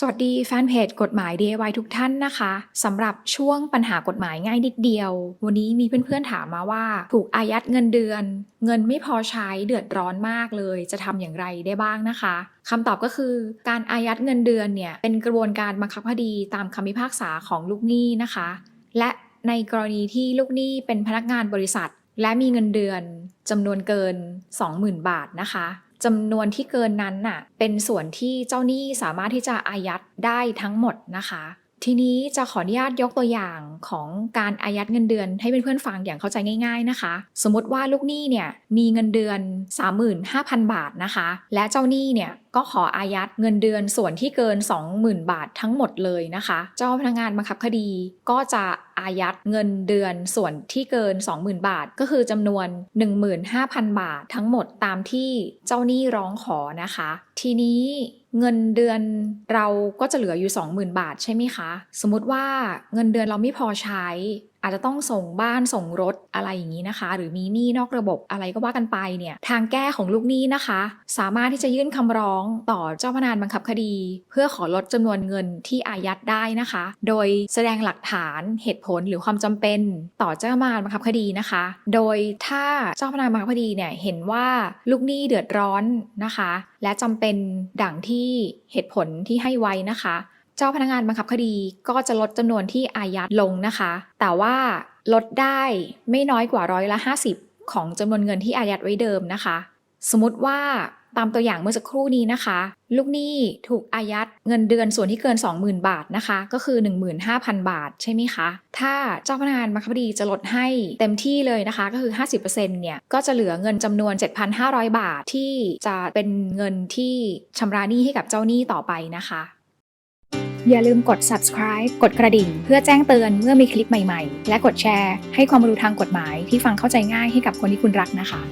สวัสดีแฟนเพจกฎหมาย DIY ทุกท่านนะคะสำหรับช่วงปัญหากฎหมายง่ายนิดเดียว วันนี้มีเพื่อนๆถามมาว่า ถูกอายัดเงินเดือน เงินไม่พอใช้เดือดร้อนมากเลย จะทำอย่างไรได้บ้างนะคะคำตอบก็คือการอายัดเงินเดือนเนี่ยเป็นกระบวนการบังคับคดีตามคำพิพากษาของลูกหนี้นะคะ และในกรณีที่ลูกหนี้เป็นพนักงานบริษัท และมีเงินเดือนจำนวนเกิน 20,000 บาทนะคะ จำนวนที่เกินนั้นน่ะเป็นส่วนที่เจ้าหนี้สามารถที่จะอายัดได้ทั้งหมดนะคะ ทีนี้จะขออนุญาตยกตัวอย่างของการอายัดเงินเดือนให้เพื่อนๆฟังอย่างเข้าใจง่าย ๆนะคะ สมมติว่าลูกหนี้เนี่ยมีเงินเดือน 35,000 บาทนะคะ และเจ้าหนี้เนี่ยก็ขออายัดเงินเดือนส่วนที่เกิน 20,000 บาททั้งหมดเลยนะคะ เจ้าพนักงานบังคับคดีก็จะอายัดเงินเดือนส่วนที่เกิน 20,000 บาท ก็คือจำนวน 15,000 บาททั้งหมดตามที่เจ้าหนี้ร้องขอนะคะ ทีนี้ เงินเดือนเราก็จะเหลืออยู่ 20,000 บาทใช่ไหมคะ สมมติว่าเงินเดือนเราไม่พอใช้ อาจจะต้องส่งบ้านส่งรถอะไรอย่างนี้นะคะ หรือมีหนี้นอกระบบอะไรก็ว่ากันไปเนี่ยทางแก้ของลูกหนี้นะคะ สามารถที่จะยื่นคำร้องต่อเจ้าพนักงานบังคับคดี เพื่อขอลดจำนวนเงินที่อายัดได้นะคะ โดยแสดงหลักฐานเหตุผลหรือความจำเป็นต่อเจ้าพนักงานบังคับคดีนะคะ โดยถ้าเจ้าพนักงานบังคับคดีเนี่ยเห็นว่าลูกหนี้เดือดร้อนนะคะ และจำเป็นดั่งที่เหตุผลที่ให้ไว้นะคะ เจ้าพนักงานบังคับคดีก็จะลดจำนวนที่อายัดลงนะคะ แต่ว่าลดได้ไม่น้อยกว่าร้อยละ 50 ของจำนวนเงินที่อายัดไว้เดิมนะคะ สมมติว่าตามตัวอย่างเมื่อสักครู่นี้นะคะ ลูกหนี้ถูกอายัดเงินเดือนส่วนที่เกิน 20,000 บาทนะคะ ก็คือ 15,000 บาทใช่ไหมคะ ถ้าเจ้าพนักงานบังคับคดีจะลดให้เต็มที่เลยนะคะก็คือ 50%เนี่ยก็จะเหลือเงินจำนวน 7,500 บาทที่จะเป็นเงินที่ชำระหนี้ให้กับเจ้าหนี้ต่อไปนะคะ อย่าลืมกด subscribe กดกระดิ่ง เพื่อแจ้งเตือนเมื่อมีคลิปใหม่ๆ และกดแชร์ ให้ความรู้ทางกฎหมายที่ฟังเข้าใจง่ายให้กับคนที่คุณรักนะคะ